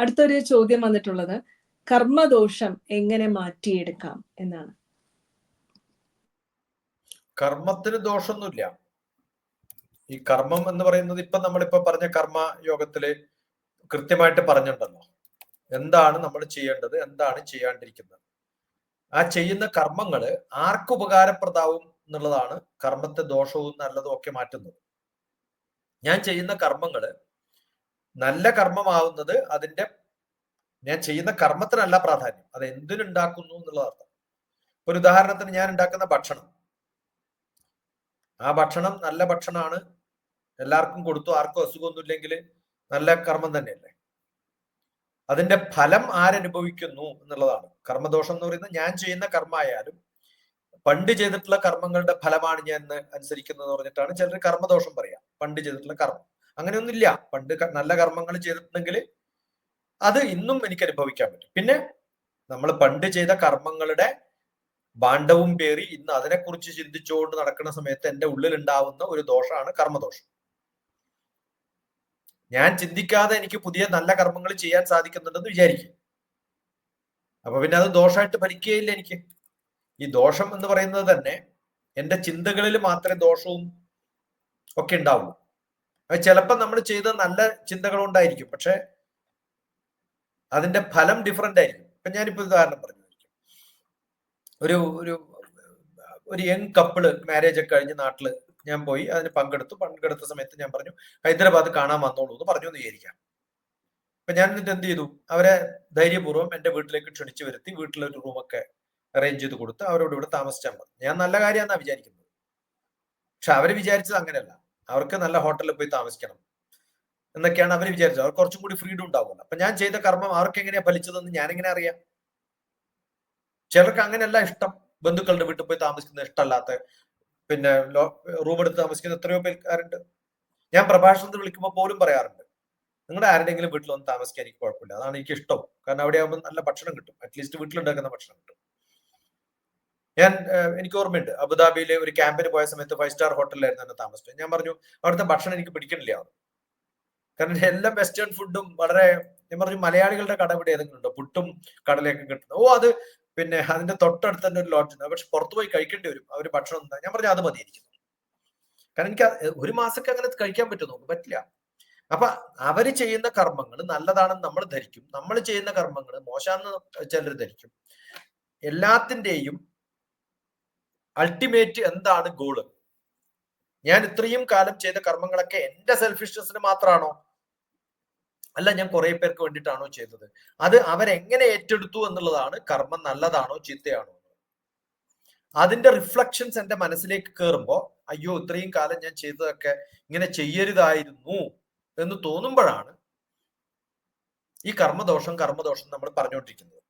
അടുത്തൊരു ചോദ്യം വന്നിട്ടുള്ളത് കർമ്മദോഷം എങ്ങനെ മാറ്റിയെടുക്കാം എന്നാണ്. കർമ്മത്തിന് ദോഷമൊന്നുമില്ല. ഈ കർമ്മം എന്ന് പറയുന്നത് ഇപ്പൊ നമ്മളിപ്പോ പറഞ്ഞ കർമ്മ യോഗത്തിൽ കൃത്യമായിട്ട് പറഞ്ഞിട്ടുണ്ടല്ലോ. എന്താണ് നമ്മൾ ചെയ്യേണ്ടത് എന്താണ് ചെയ്യാണ്ടിരിക്കുന്നത്. ആ ചെയ്യുന്ന കർമ്മങ്ങൾ ആർക്ക് ഉപകാരപ്രദാവും എന്നുള്ളതാണ് കർമ്മത്തെ ദോഷവും നല്ലതും ഒക്കെ മാറ്റുന്നത്. ഞാൻ ചെയ്യുന്ന കർമ്മങ്ങൾ നല്ല കർമ്മമാവുന്നത് അതിന്റെ ഞാൻ ചെയ്യുന്ന കർമ്മത്തിനല്ല പ്രാധാന്യം. അത് എന്തിനുണ്ടാക്കുന്നു എന്നുള്ളതാണ് ഒരു ഉദാഹരണത്തിന് ഞാൻ ഉണ്ടാക്കുന്ന ഭക്ഷണം. ആ ഭക്ഷണം നല്ല ഭക്ഷണമാണ്. എല്ലാവർക്കും കൊടുത്തു ആർക്കും അസുഖമൊന്നുമില്ലെങ്കിൽ നല്ല കർമ്മം തന്നെയല്ലേ? അതിന്റെ ഫലം ആരനുഭവിക്കുന്നു എന്നുള്ളതാണ്. കർമ്മദോഷം എന്ന് പറയുന്നത് ഞാൻ ചെയ്യുന്ന കർമ്മമായാലും പണ്ട് ചെയ്തിട്ടുള്ള കർമ്മങ്ങളുടെ ഫലമാണ് ഞാൻ അനുസരിക്കുന്നത് പറഞ്ഞിട്ടാണ് ചിലർ കർമ്മദോഷം പറയാം. പണ്ട് ചെയ്തിട്ടുള്ള കർമ്മം. അങ്ങനെയൊന്നുമില്ല. പണ്ട് നല്ല കർമ്മങ്ങൾ ചെയ്തിട്ടുണ്ടെങ്കിൽ അത് ഇന്നും എനിക്ക് അനുഭവിക്കാൻ പറ്റും. പിന്നെ നമ്മൾ പണ്ട് ചെയ്ത കർമ്മങ്ങളുടെ ഭാണ്ഡവും പേറി ഇന്ന് അതിനെക്കുറിച്ച് ചിന്തിച്ചുകൊണ്ട് നടക്കുന്ന സമയത്ത് എന്റെ ഉള്ളിൽ ഉണ്ടാവുന്ന ഒരു ദോഷമാണ് കർമ്മദോഷം. ഞാൻ ചിന്തിക്കാതെ എനിക്ക് പുതിയ നല്ല കർമ്മങ്ങൾ ചെയ്യാൻ സാധിക്കുന്നുണ്ടെന്ന് വിചാരിക്കും. അപ്പൊ പിന്നെ അത് ദോഷമായിട്ട് ഭരിക്കുകയില്ല എനിക്ക്. ഈ ദോഷം എന്ന് പറയുന്നത് തന്നെ എന്റെ ചിന്തകളിൽ മാത്രമേ ദോഷവും ഒക്കെ ഉണ്ടാവുള്ളൂ. അത് ചിലപ്പോൾ നമ്മൾ ചെയ്ത നല്ല ചിന്തകളുണ്ടായിരിക്കും പക്ഷെ അതിന്റെ ഫലം ഡിഫറെന്റ് ആയിരിക്കും. ഇപ്പൊ ഞാനിപ്പോ ഉദാഹരണം പറഞ്ഞു ഒരു ഒരു ഒരു യങ് കപ്പിൾ മാരേജ് ഒക്കെ കഴിഞ്ഞ് നാട്ടിൽ ഞാൻ പോയി. അതിന് പങ്കെടുത്തു. പങ്കെടുത്ത സമയത്ത് ഞാൻ പറഞ്ഞു ഹൈദരാബാദ് കാണാൻ വന്നോളൂ എന്ന് പറഞ്ഞു എന്ന് വിചാരിക്കാം. അപ്പൊ ഞാൻ എന്നിട്ട് എന്ത് ചെയ്തു? അവരെ ധൈര്യപൂർവം എന്റെ വീട്ടിലേക്ക് ക്ഷണിച്ചു വരുത്തി വീട്ടിലൊരു റൂമൊക്കെ അറേഞ്ച് ചെയ്ത് കൊടുത്ത് അവരോട് ഇവിടെ താമസിച്ചാൽ മതി. ഞാൻ നല്ല കാര്യമാണെന്നാണ് വിചാരിക്കുന്നത്. പക്ഷെ അവർ വിചാരിച്ചത് അങ്ങനെയല്ല. അവർക്ക് നല്ല ഹോട്ടലിൽ പോയി താമസിക്കണം. എന്നൊക്കെയാണ് അവർ വിചാരിച്ചത്. അവർക്ക് കുറച്ചും കൂടി ഫ്രീഡം ഉണ്ടാവുമല്ലോ. അപ്പൊ ഞാൻ ചെയ്ത കർമ്മം അവർക്ക് എങ്ങനെയാ ഫലിച്ചതെന്ന് ഞാൻ എങ്ങനെ അറിയാം? ചിലർക്ക് അങ്ങനെയല്ല ഇഷ്ടം. ബന്ധുക്കളുടെ വീട്ടിൽ പോയി താമസിക്കുന്നത് ഇഷ്ടമല്ലാത്ത പിന്നെ റൂം എടുത്ത് താമസിക്കുന്ന എത്രയോ പേർക്കാരുണ്ട്. ഞാൻ പ്രഭാഷണത്തിൽ വിളിക്കുമ്പോൾ പോലും പറയാറുണ്ട്. നിങ്ങളുടെ ആരുടെങ്കിലും വീട്ടിൽ വന്ന് താമസിക്കാൻ എനിക്ക് കുഴപ്പമില്ല. അതാണ് എനിക്ക് ഇഷ്ടം കാരണം അവിടെ ആകുമ്പോൾ നല്ല ഭക്ഷണം കിട്ടും. അറ്റ്ലീസ്റ്റ് വീട്ടിലുണ്ടാക്കുന്ന ഭക്ഷണം കിട്ടും. ഞാൻ എനിക്ക് ഓർമ്മയുണ്ട്. അബുദാബിയിലെ ഒരു ക്യാമ്പിന് പോയ സമയത്ത് ഫൈവ് സ്റ്റാർ ഹോട്ടലിലായിരുന്നു എന്നെ താമസിച്ചത്. ഞാൻ പറഞ്ഞു അവിടുത്തെ ഭക്ഷണം എനിക്ക് പിടിക്കണില്ല. കാരണം എല്ലാ വെസ്റ്റേൺ ഫുഡും വളരെ ഞാൻ പറഞ്ഞു മലയാളികളുടെ കട ഇവിടെ ഏതെങ്കിലും ഉണ്ടോ പുട്ടും കടലയൊക്കെ കിട്ടുന്നു ഓ അത് പിന്നെ അതിന്റെ തൊട്ടടുത്ത് തന്നെ ഒരു ലോഡ്ജ് ഉണ്ട്. പക്ഷെ പുറത്തു പോയി കഴിക്കേണ്ടി വരും. അവർ ഭക്ഷണം ഞാൻ പറഞ്ഞു അത് മതി എനിക്ക് കാരണം എനിക്ക് ഒരു മാസമൊക്കെ അങ്ങനെ കഴിക്കാൻ പറ്റുമോ നമുക്ക് പറ്റില്ല. അപ്പൊ അവർ ചെയ്യുന്ന കർമ്മങ്ങൾ നല്ലതാണെന്ന് നമ്മൾ ധരിക്കും. നമ്മൾ ചെയ്യുന്ന കർമ്മങ്ങൾ മോശാന്ന് ചിലർ ധരിക്കും. എല്ലാത്തിന്റെയും അൾട്ടിമേറ്റ് എന്താണ് ഗോൾ ഞാൻ ഇത്രയും കാലം ചെയ്ത കർമ്മങ്ങളൊക്കെ എന്റെ സെൽഫിഷ്നെസ്സിന് മാത്രമാണോ അല്ല ഞാൻ കുറെ പേർക്ക് വേണ്ടിയിട്ടാണോ ചെയ്തത്? അത് അവരെങ്ങനെ ഏറ്റെടുത്തു എന്നുള്ളതാണ് കർമ്മം നല്ലതാണോ ചീത്തയാണോ? അതിന്റെ റിഫ്ലക്ഷൻസ് എന്റെ മനസ്സിലേക്ക് കയറുമ്പോ അയ്യോ ഇത്രയും കാലം ഞാൻ ചെയ്തതൊക്കെ ഇങ്ങനെ ചെയ്യരുതായിരുന്നു എന്ന് തോന്നുമ്പോഴാണ് ഈ കർമ്മദോഷം കർമ്മദോഷം നമ്മൾ പറഞ്ഞുകൊണ്ടിരിക്കുന്നത്.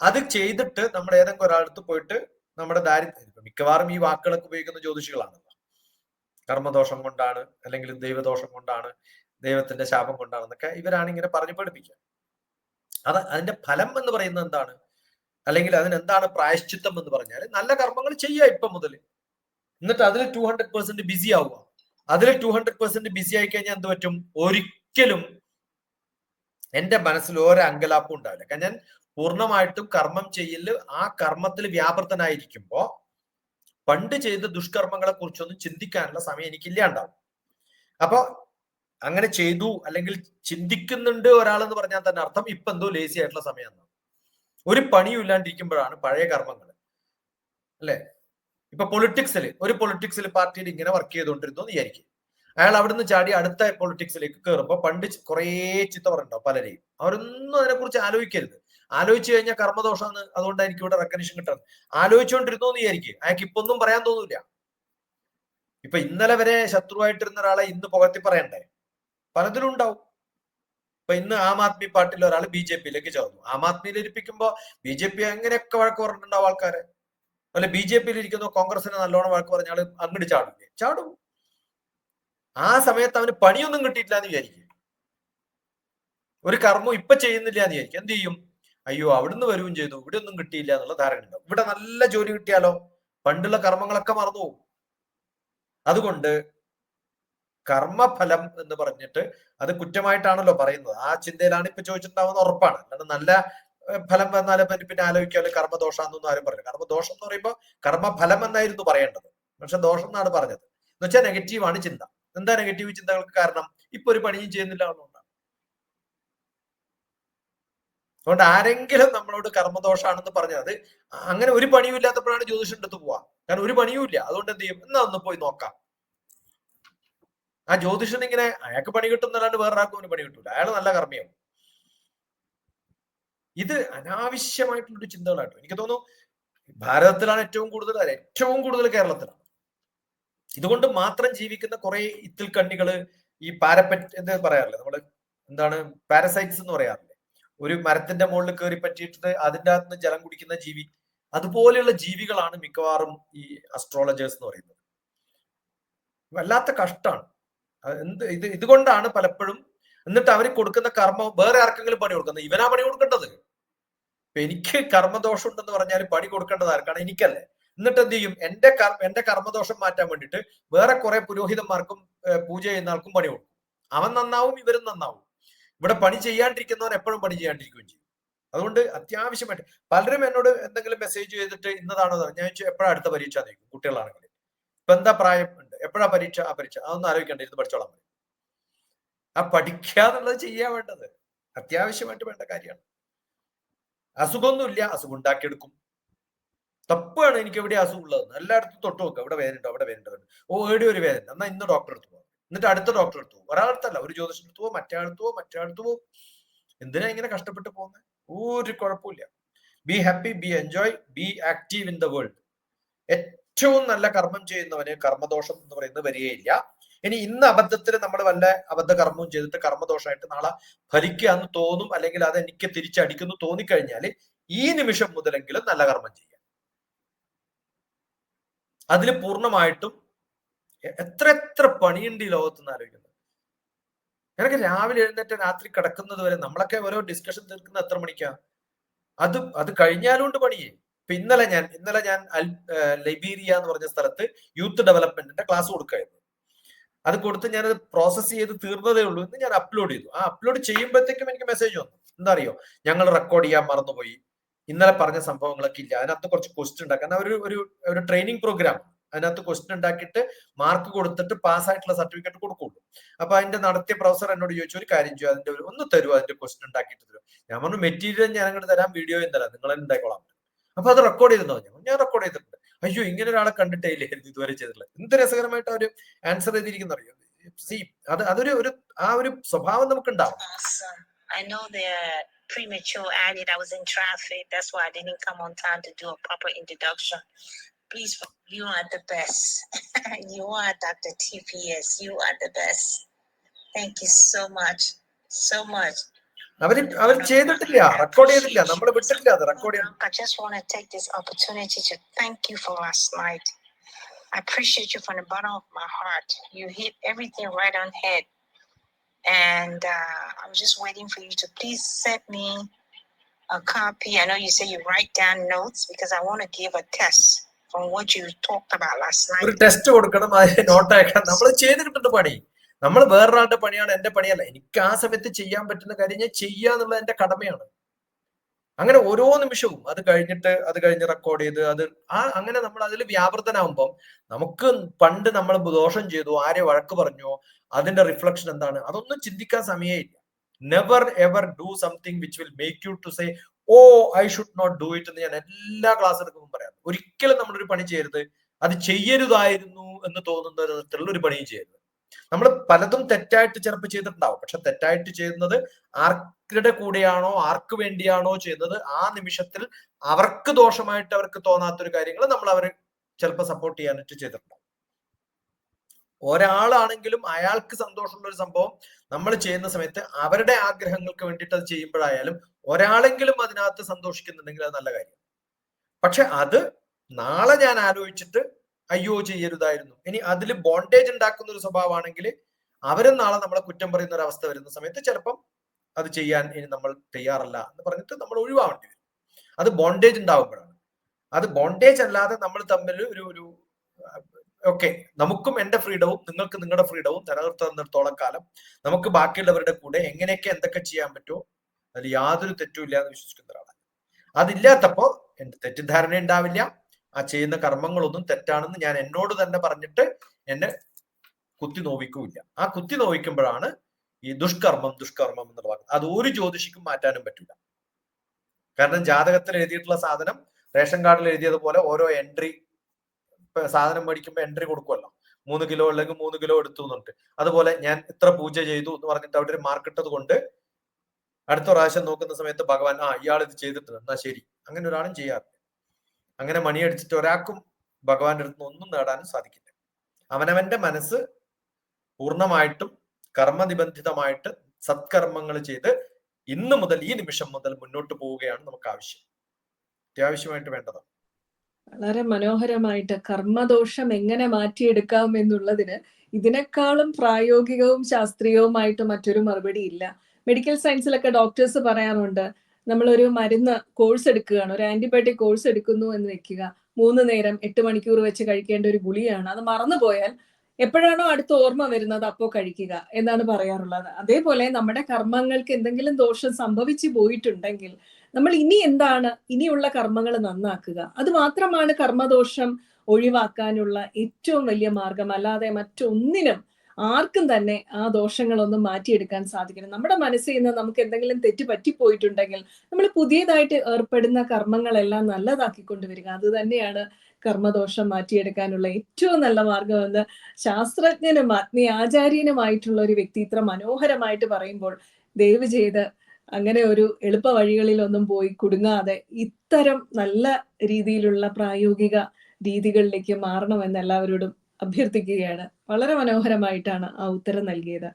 അത് ചെയ്തിട്ട് നമ്മൾ ഏതെങ്കിലും ഒരാളടുത്ത് പോയിട്ട് നമ്മുടെ ദാരിദ്ര്യം. മിക്കവാറും ഈ വാക്കുകളൊക്കെ ഉപയോഗിക്കുന്ന ജ്യോതിഷികളാണല്ലോ. കർമ്മദോഷം കൊണ്ടാണ് അല്ലെങ്കിൽ ദൈവദോഷം കൊണ്ടാണ് ദൈവത്തിന്റെ ശാപം കൊണ്ടാണെന്നൊക്കെ ഇവരാണ് ഇങ്ങനെ പറഞ്ഞു പഠിപ്പിക്കുക. അത് അതിന്റെ ഫലം എന്ന് പറയുന്നത് എന്താണ്? അല്ലെങ്കിൽ അതിനെന്താണ് പ്രായശ്ചിത്തം എന്ന് പറഞ്ഞാൽ നല്ല കർമ്മങ്ങൾ ചെയ്യുക ഇപ്പൊ മുതൽ എന്നിട്ട് അതിൽ ടു ഹൺഡ്രഡ് പെർസെന്റ് ബിസി ആവുക. അതിൽ ടു ഹൺഡ്രഡ് പെർസെന്റ് ബിസി ആയി കഴിഞ്ഞാൽ എന്ത് പറ്റും? ഒരിക്കലും എന്റെ മനസ്സിൽ ഓരോ അങ്കലാപ്പും ഉണ്ടാവില്ല. കാരണം ഞാൻ പൂർണമായിട്ടും കർമ്മം ചെയ്യൽ ആ കർമ്മത്തിൽ വ്യാപൃതനായിരിക്കുമ്പോ പണ്ട് ചെയ്ത ദുഷ്കർമ്മങ്ങളെ കുറിച്ചൊന്നും ചിന്തിക്കാനുള്ള സമയം എനിക്കില്ലാണ്ടാവും. അപ്പൊ അങ്ങനെ ചെയ്തു അല്ലെങ്കിൽ ചിന്തിക്കുന്നുണ്ട് ഒരാൾ എന്ന് പറഞ്ഞാൽ തന്നെ അർത്ഥം ഇപ്പൊ എന്തോ ലേസി ആയിട്ടുള്ള സമയമാണ്. ഒരു പണിയും ഇല്ലാണ്ടിരിക്കുമ്പോഴാണ് പഴയ കർമ്മങ്ങൾ. അല്ലെ? ഇപ്പൊ പൊളിറ്റിക്സിൽ ഒരു പൊളിറ്റിക്സിൽ പാർട്ടിയിൽ ഇങ്ങനെ വർക്ക് ചെയ്തുകൊണ്ടിരുന്നു എന്ന് വിചാരിക്കും. അയാൾ അവിടുന്ന് ചാടി അടുത്ത പൊളിറ്റിക്സിലേക്ക് കയറുമ്പോൾ പണ്ട് കുറേ ചിത്തവറുണ്ടാവും പലരെയും. അവരൊന്നും അതിനെക്കുറിച്ച് ആലോചിക്കരുത്. ആലോചിച്ചു കഴിഞ്ഞാൽ കർമ്മദോഷമാണ് അതുകൊണ്ട് എനിക്ക് ഇവിടെ റെക്കഗ്നിഷൻ കിട്ടുന്നത്. ആലോചിച്ചുകൊണ്ടിരുന്നു എന്ന് വിചാരിക്കും. അയാൾക്ക് ഇപ്പൊ ഒന്നും പറയാൻ തോന്നൂല ഇപ്പൊ ഇന്നലെ വരെ ശത്രുവായിട്ടിരുന്ന ഒരാളെ ഇന്ന് പുകത്തി പറയണ്ടേ? പലതിലും ഉണ്ടാവും. ഇപ്പൊ ഇന്ന് ആം ആദ്മി പാർട്ടിയിൽ ഒരാൾ ബി ജെ പിയിലേക്ക് ചേർന്നു. ആം ആദ്മിയിൽ ഇരിപ്പിക്കുമ്പോ ബി ജെ പി എങ്ങനെയൊക്കെ വഴക്ക് പറഞ്ഞിട്ടുണ്ടാവും ആൾക്കാരെ. അല്ലെ ബി ജെ പിയിൽ ഇരിക്കുന്ന കോൺഗ്രസിന് നല്ലോണം വഴക്ക് പറഞ്ഞാൽ അങ്ങോട്ട് ചാടില്ലേ ചാടും. ആ സമയത്ത് അവന് പണിയൊന്നും കിട്ടിയിട്ടില്ല എന്ന് വിചാരിക്കും. ഒരു കർമ്മം ഇപ്പൊ ചെയ്യുന്നില്ല എന്ന് വിചാരിക്കും. എന്ത് ചെയ്യും? അയ്യോ അവിടുന്ന് വരുകയും ചെയ്തു. ഇവിടെ ഒന്നും കിട്ടിയില്ല എന്നുള്ള ധാരണ ഉണ്ടാവും ഇവിടെ നല്ല ജോലി കിട്ടിയാലോ? പണ്ടുള്ള കർമ്മങ്ങളൊക്കെ മറന്നു പോകും. അതുകൊണ്ട് കർമ്മഫലം എന്ന് പറഞ്ഞിട്ട് അത് കുറ്റമായിട്ടാണല്ലോ പറയുന്നത്. ആ ചിന്തയിലാണ് ഇപ്പൊ ചോദിച്ചിട്ടുണ്ടാവുന്ന ഉറപ്പാണ്. നല്ല ഫലം വന്നാലും പിന്നെ ആലോചിക്കാതെ കർമ്മദോഷാന്നൊന്നും ആരും പറയില്ല. കർമ്മദോഷം എന്ന് പറയുമ്പോൾ കർമ്മഫലം എന്നായിരുന്നു പറയേണ്ടത്. പക്ഷെ ദോഷം എന്നാണ് പറഞ്ഞത്. എന്ന് വെച്ചാൽ നെഗറ്റീവാണ് ചിന്ത. എന്താ നെഗറ്റീവ് ചിന്തകൾക്ക് കാരണം? ഇപ്പൊ ഒരു പണിയും ചെയ്യുന്നില്ല എന്നുള്ളതാണ് അതുകൊണ്ട് ആരെങ്കിലും നമ്മളോട് കർമ്മദോഷാണെന്ന് പറഞ്ഞാൽ അത് അങ്ങനെ ഒരു പണിയും ഇല്ലാത്തപ്പോഴാണ് ജ്യോതിഷം എടുത്ത് പോവാ. കാരണം ഒരു പണിയും ഇല്ല. അതുകൊണ്ട് എന്ത് ചെയ്യും? എന്നാ ഒന്ന് പോയി നോക്കാം. ആ ജ്യോതിഷൻ ഇങ്ങനെ അയാൾക്ക് പണി കിട്ടുന്നല്ലാണ്ട് വേറൊരാൾക്കും ഒരു പണി കിട്ടൂല. അയാൾ നല്ല കർമ്മിയാവും ഇത് അനാവശ്യമായിട്ടുള്ളൊരു ചിന്തകളാട്ടോ. എനിക്ക് തോന്നുന്നു ഭാരതത്തിലാണ് ഏറ്റവും കൂടുതൽ അല്ല, ഏറ്റവും കൂടുതൽ കേരളത്തിലാണ്. ഇതുകൊണ്ട് മാത്രം ജീവിക്കുന്ന കുറെ ഇത്തിൽ കണ്ണികൾ ഈ പാരപ്പറ്റ് എന്ന് പറയാറില്ല നമ്മൾ? എന്താണ്? പാരസൈറ്റ്സ് എന്ന് പറയാറില്ലേ? ഒരു മരത്തിന്റെ മുകളിൽ കയറി പറ്റിയിട്ട് അതിന്റെ അകത്ത് നിന്ന് ജലം കുടിക്കുന്ന ജീവി. അതുപോലെയുള്ള ജീവികളാണ് മിക്കവാറും ഈ അസ്ട്രോളജേഴ്സ് എന്ന് പറയുന്നത്. വല്ലാത്ത കഷ്ടമാണ്. എന്ത് ഇത് ഇതുകൊണ്ടാണ് പലപ്പോഴും എന്നിട്ട് അവർ കൊടുക്കുന്ന കർമ്മം വേറെ ആർക്കെങ്കിലും പണി കൊടുക്കുന്നത്? ഇവനാ പണി കൊടുക്കേണ്ടത്? എനിക്ക് കർമ്മദോഷം ഉണ്ടെന്ന് പറഞ്ഞാൽ പണി കൊടുക്കേണ്ടത് ആർക്കാണ് എനിക്കല്ലേ. എന്നിട്ട് എന്ത് ചെയ്യും? എന്റെ എന്റെ കർമ്മദോഷം മാറ്റാൻ വേണ്ടിയിട്ട് വേറെ കുറെ പുരോഹിതന്മാർക്കും പൂജ ചെയ്യുന്ന ആൾക്കും പണി കൊടുക്കും. അവൻ നന്നാവും ഇവരും നന്നാവും. ഇവിടെ പണി ചെയ്യാണ്ടിരിക്കുന്നവൻ എപ്പോഴും പണി ചെയ്യാണ്ടിരിക്കുകയും ചെയ്യും. അതുകൊണ്ട് അത്യാവശ്യമായിട്ട് പലരും എന്നോട് എന്തെങ്കിലും മെസ്സേജ് ചെയ്തിട്ട് ഇന്നതാണോ ഞാൻ ചോദിച്ചു എപ്പോഴാണ് അടുത്ത പരീക്ഷ? ചോദിക്കും കുട്ടികളാണെങ്കിൽ. ഇപ്പൊ എന്താ പ്രായം? ഉണ്ട്. എപ്പോഴാ പരീക്ഷ? ആ പരീക്ഷ. അതൊന്നും ആലോചിക്കണ്ട ഇരുന്ന് പഠിച്ചോളാം പറയും. ആ പഠിക്കാന്നുള്ളത് ചെയ്യാൻ വേണ്ടത്. അത്യാവശ്യമായിട്ട് വേണ്ട കാര്യമാണ്. അസുഖമൊന്നുമില്ല. അസുഖം ഉണ്ടാക്കിയെടുക്കും. തപ്പാണ് എനിക്ക് എവിടെ അസുഖം ഉള്ളത്. എല്ലായിടത്തും തൊട്ട് നോക്കുക ഇവിടെ വേദന ഉണ്ടോ അവിടെ വേദന ഉണ്ടോ ഓ ഏടി ഒരു വേദന എന്നാ ഇന്ന് ഡോക്ടർ അടുത്ത് പോകും എന്നിട്ട് അടുത്ത ഡോക്ടർ എടുത്തു പോകും. ഒരാളത്തല്ല ഒരു ജ്യോതിഷം എടുത്തുവോ മറ്റേ അടുത്ത് പോകും മറ്റേ അടുത്ത് പോകും. എന്തിനാ ഇങ്ങനെ കഷ്ടപ്പെട്ട് പോകുന്നത് ഒരു കുഴപ്പമില്ല be happy be enjoy be active in the world ഏറ്റവും നല്ല കർമ്മം ചെയ്യുന്നവന് കർമ്മദോഷം എന്ന് പറയുന്നത് വരികയില്ല. ഇനി ഇന്ന് അബദ്ധത്തിൽ നമ്മൾ വല്ല അബദ്ധ കർമ്മവും ചെയ്തിട്ട് കർമ്മദോഷമായിട്ട് നാളെ ഫലിക്കാന്ന് തോന്നും അല്ലെങ്കിൽ അത് എനിക്ക് തിരിച്ചടിക്കുന്നു തോന്നിക്കഴിഞ്ഞാൽ ഈ നിമിഷം മുതലെങ്കിലും നല്ല കർമ്മം ചെയ്യാം. അതിൽ പൂർണമായിട്ടും എത്ര എത്ര പണിയുണ്ട് ഈ ലോകത്ത് ആലോചിക്കുന്നത്? എനിക്ക് രാവിലെ എഴുന്നേറ്റ് രാത്രി കിടക്കുന്നത് വരെ നമ്മളൊക്കെ ഓരോ ഡിസ്കഷൻ തീർക്കുന്ന എത്ര മണിക്കാ? അത് അത് കഴിഞ്ഞാലുണ്ട് പണിയേ ഇപ്പൊ ഇന്നലെ ഞാൻ ഇന്നലെ ഞാൻ ലൈബീരിയ എന്ന് പറഞ്ഞ സ്ഥലത്ത് യൂത്ത് ഡെവലപ്മെന്റിന്റെ ക്ലാസ് കൊടുക്കായിരുന്നു. അത് കൊടുത്ത് അത് പ്രോസസ് ചെയ്ത് തീർന്നതേ ഉള്ളൂ എന്ന് ഞാൻ അപ്ലോഡ് ചെയ്തു. ആ അപ്ലോഡ് ചെയ്യുമ്പോഴത്തേക്കും എനിക്ക് മെസ്സേജ് വന്നു. എന്താ അറിയോ? ഞങ്ങൾ റെക്കോർഡ് ചെയ്യാൻ മറന്നുപോയി. ഇന്നലെ പറഞ്ഞ സംഭവങ്ങളൊക്കെ ഇല്ല. അതിനകത്ത് കുറച്ച് ക്വസ്റ്റ്യൻ ഉണ്ടാക്കാൻ. ഒരു ഒരു ട്രെയിനിങ് പ്രോഗ്രാം അതിനകത്ത് ക്വസ്റ്റ്യൻ ഉണ്ടാക്കിയിട്ട് മാർക്ക് കൊടുത്തിട്ട് പാസ് ആയിട്ടുള്ള സർട്ടിഫിക്കറ്റ് കൊടുക്കുള്ളൂ. അപ്പൊ അതിന്റെ നടത്തിയ പ്രൊഫസർ എന്നോട് ചോദിച്ചു ഒരു കാര്യം ചെയ്യും അതിന്റെ ഒരു ഒന്ന് തരുമോ അതിന്റെ ക്വസ്റ്റ്യൻ ഉണ്ടാക്കിയിട്ട് തരും. ഞാൻ പറഞ്ഞു മെറ്റീരിയൽ ഞാൻ അങ്ങോട്ട് തരാം വീഡിയോയും തരാം നിങ്ങൾ ഉണ്ടായിക്കോളാം. അപ്പൊ അത് റെക്കോർഡ് ചെയ്തെന്ന് ഞാൻ ഞാൻ റെക്കോർഡ് ചെയ്തിട്ടുണ്ട്. അയ്യോ ഇങ്ങനെ ഒരാളെ കണ്ടിട്ടേ ഇല്ലായിരുന്നു ഇതുവരെ ചെയ്തിട്ടില്ല എന്ത് രസകരമായിട്ട് അവർ ആൻസർ ചെയ്തിരിക്കുന്ന അറിയോ? സി അത് അതൊരു ഒരു ആ ഒരു സ്വഭാവം നമുക്ക് ഉണ്ടാവും I know premature added. I was in traffic. That's why I didn't come on time to do a proper introduction. Please, you are the best. you are Dr. TPS. You are the best. Thank you so much. So much. അവര് അവർ ചെയ്തിട്ടില്ല record ചെയ്തിട്ടില്ല നമ്മൾ വിട്ടിട്ടില്ല അത് record ചെയ്യാൻ I just want to take this opportunity to thank you for last night. I appreciate you from the bottom of my heart. You hit everything right on head. And uh, I'm just waiting for you to please send me a copy. I know you say you write down notes because I want to give a test from what you talked about last night. Test കൊടുക്കണം അതിന് not അയക്കണം നമ്മൾ ചെയ്തിട്ടുണ്ട് പണി. നമ്മൾ വേറൊരാളുടെ പണിയാണ് എന്റെ പണിയല്ല. എനിക്ക് ആ സമയത്ത് ചെയ്യാൻ പറ്റുന്ന കാര്യം ഞാൻ ചെയ്യുക എന്നുള്ളത് എന്റെ കടമയാണ്. അങ്ങനെ ഓരോ നിമിഷവും അത് കഴിഞ്ഞിട്ട് അത് കഴിഞ്ഞ് റെക്കോർഡ് ചെയ്ത് അത് ആ അങ്ങനെ നമ്മൾ അതിൽ വ്യാപൃതനാവുമ്പം നമുക്ക് പണ്ട് നമ്മൾ ദോഷം ചെയ്തു ആരെ വഴക്ക് പറഞ്ഞോ അതിന്റെ റിഫ്ലക്ഷൻ എന്താണ്? അതൊന്നും ചിന്തിക്കാൻ സമയമില്ല. Never ever do something which will make you to say oh I should not do it എന്ന് ഞാൻ എല്ലാ ക്ലാസ് എടുക്കുമ്പോൾ ഒരിക്കലും നമ്മളൊരു പണി ചെയ്യരുത്. അത് ചെയ്യരുതായിരുന്നു എന്ന് തോന്നുന്ന തരത്തിലുള്ള ഒരു പണിയും ചെയ്യരുത്. നമ്മൾ പലതും തെറ്റായിട്ട് ചിലപ്പോൾ ചെയ്തിട്ടുണ്ടാവും. പക്ഷെ തെറ്റായിട്ട് ചെയ്യുന്നത് ആർക്കരുടെ കൂടെയാണോ ആർക്ക് വേണ്ടിയാണോ ചെയ്യുന്നത് ആ നിമിഷത്തിൽ അവർക്ക് ദോഷമായിട്ട് അവർക്ക് തോന്നാത്തൊരു കാര്യങ്ങൾ നമ്മൾ അവർ ചിലപ്പോൾ സപ്പോർട്ട് ചെയ്യാനായിട്ട് ചെയ്തിട്ടുണ്ടാവും. ഒരാളാണെങ്കിലും അയാൾക്ക് സന്തോഷമുള്ള ഒരു സംഭവം നമ്മൾ ചെയ്യുന്ന സമയത്ത് അവരുടെ ആഗ്രഹങ്ങൾക്ക് വേണ്ടിയിട്ട് അത് ചെയ്യുമ്പോഴായാലും ഒരാളെങ്കിലും അതിനകത്ത് സന്തോഷിക്കുന്നുണ്ടെങ്കിൽ അത് നല്ല കാര്യം പക്ഷെ അത് നാളെ ഞാൻ ആലോചിച്ചിട്ട് അയ്യോ ചെയ്യരുതായിരുന്നു. ഇനി അതിൽ ബോണ്ടേജ് ഉണ്ടാക്കുന്ന ഒരു സ്വഭാവമാണെങ്കിൽ അവരും നാളെ നമ്മളെ കുറ്റം പറയുന്ന ഒരു അവസ്ഥ വരുന്ന സമയത്ത് ചിലപ്പം അത് ചെയ്യാൻ ഇനി നമ്മൾ തയ്യാറല്ല എന്ന് പറഞ്ഞിട്ട് നമ്മൾ ഒഴിവാവേണ്ടി വരും. അത് ബോണ്ടേജ് ഉണ്ടാവുമ്പോഴാണ്. അത് ബോണ്ടേജ് അല്ലാതെ നമ്മൾ തമ്മിൽ ഒരു ഒരു ഓക്കെ നമുക്കും എന്റെ ഫ്രീഡവും നിങ്ങൾക്ക് നിങ്ങളുടെ ഫ്രീഡവും നിലനിർത്തുന്നിടത്തോളം കാലം നമുക്ക് ബാക്കിയുള്ളവരുടെ കൂടെ എങ്ങനെയൊക്കെ എന്തൊക്കെ ചെയ്യാൻ പറ്റുമോ അതിൽ യാതൊരു തെറ്റും ഇല്ല എന്ന് വിശ്വസിക്കുന്ന ഒരാളാണ് അതില്ലാത്തപ്പോ എന്റെ തെറ്റിദ്ധാരണ ഉണ്ടാവില്ല. ആ ചെയ്യുന്ന കർമ്മങ്ങളൊന്നും തെറ്റാണെന്ന് ഞാൻ എന്നോട് തന്നെ പറഞ്ഞിട്ട് എന്നെ കുത്തി നോവിക്കൂല്ല. ആ കുത്തി നോവിക്കുമ്പോഴാണ് ഈ ദുഷ്കർമ്മം ദുഷ്കർമ്മം എന്നുള്ള വാക്ക്. അത് ഒരു ജ്യോതിഷിക്കും മാറ്റാനും പറ്റില്ല കാരണം ജാതകത്തിൽ എഴുതിയിട്ടുള്ള സാധനം റേഷൻ കാർഡിൽ എഴുതിയതുപോലെ ഓരോ എൻട്രി സാധനം മേടിക്കുമ്പോൾ എൻട്രി കൊടുക്കുമല്ലോ മൂന്ന് കിലോ അല്ലെങ്കിൽ മൂന്ന് കിലോ എടുത്തു എന്നുണ്ട്. അതുപോലെ ഞാൻ ഇത്ര പൂജ ചെയ്തു എന്ന് പറഞ്ഞിട്ട് അവിടെ ഒരു മാർക്കിട്ടത് കൊണ്ട് അടുത്ത പ്രാവശ്യം നോക്കുന്ന സമയത്ത് ഭഗവാൻ ആ ഇയാൾ ഇത് ചെയ്തിട്ടുണ്ട്. എന്നാ ശരി. അങ്ങനെ ഒരാളും ചെയ്യാറില്ല. അങ്ങനെ മണിയടിച്ചിട്ട് ഒരാൾക്കും ഭഗവാന്റെ അടുത്ത് ഒന്നും നേടാനും സാധിക്കില്ല. അവനവന്റെ മനസ്സ് പൂർണമായിട്ടും കർമ്മനിബന്ധിതമായിട്ട് സത്കർമ്മങ്ങൾ ചെയ്ത് ഇന്ന് മുതൽ ഈ നിമിഷം മുതൽ മുന്നോട്ട് പോവുകയാണ് നമുക്ക് ആവശ്യം. അത്യാവശ്യമായിട്ട് വേണ്ടതാണ്. വളരെ മനോഹരമായിട്ട് കർമ്മദോഷം എങ്ങനെ മാറ്റിയെടുക്കാം എന്നുള്ളതിന് ഇതിനേക്കാളും പ്രായോഗികവും ശാസ്ത്രീയവുമായിട്ട് മറ്റൊരു മറുപടി ഇല്ല. മെഡിക്കൽ സയൻസിലൊക്കെ ഡോക്ടേഴ്സ് പറയാറുണ്ട് നമ്മളൊരു മരുന്ന് കോഴ്സ് എടുക്കുകയാണ്. ഒരു ആന്റിബയോട്ടിക് കോഴ്സ് എടുക്കുന്നു എന്ന് വെക്കുക. മൂന്ന് നേരം എട്ട് മണിക്കൂർ വെച്ച് കഴിക്കേണ്ട ഒരു ഗുളിയാണ് അത് മറന്നുപോയാൽ എപ്പോഴാണോ അടുത്ത ഓർമ്മ വരുന്നത് അപ്പോൾ കഴിക്കുക എന്നാണ് പറയാറുള്ളത്. അതേപോലെ നമ്മുടെ കർമ്മങ്ങൾക്ക് എന്തെങ്കിലും ദോഷം സംഭവിച്ചു പോയിട്ടുണ്ടെങ്കിൽ നമ്മൾ ഇനി എന്താണ് ഇനിയുള്ള കർമ്മങ്ങൾ നന്നാക്കുക. അത് മാത്രമാണ് കർമ്മദോഷം ഒഴിവാക്കാനുള്ള ഏറ്റവും വലിയ മാർഗം. അല്ലാതെ മറ്റൊന്നിനും ആർക്കും തന്നെ ആ ദോഷങ്ങളൊന്നും മാറ്റിയെടുക്കാൻ സാധിക്കണം നമ്മുടെ മനസ്സിൽ നിന്ന് നമുക്ക് എന്തെങ്കിലും തെറ്റ് പറ്റിപ്പോയിട്ടുണ്ടെങ്കിൽ നമ്മൾ പുതിയതായിട്ട് ഏർപ്പെടുന്ന കർമ്മങ്ങളെല്ലാം നല്ലതാക്കിക്കൊണ്ടുവരിക. അത് തന്നെയാണ് കർമ്മദോഷം മാറ്റിയെടുക്കാനുള്ള ഏറ്റവും നല്ല മാർഗമെന്ന് ശാസ്ത്രജ്ഞനും ആത്മീയ ആചാര്യനുമായിട്ടുള്ള ഒരു വ്യക്തി ഇത്ര മനോഹരമായിട്ട് പറയുമ്പോൾ ദയവ് ചെയ്ത് അങ്ങനെ ഒരു എളുപ്പ വഴികളിലൊന്നും പോയി കുടുങ്ങാതെ ഇത്തരം നല്ല രീതിയിലുള്ള പ്രായോഗിക രീതികളിലേക്ക് മാറണമെന്ന് എല്ലാവരോടും അഭ്യർത്ഥിക്കുകയാണ്. വളരെ മനോഹരമായിട്ടാണ് ആ ഉത്തരം നൽകിയത്.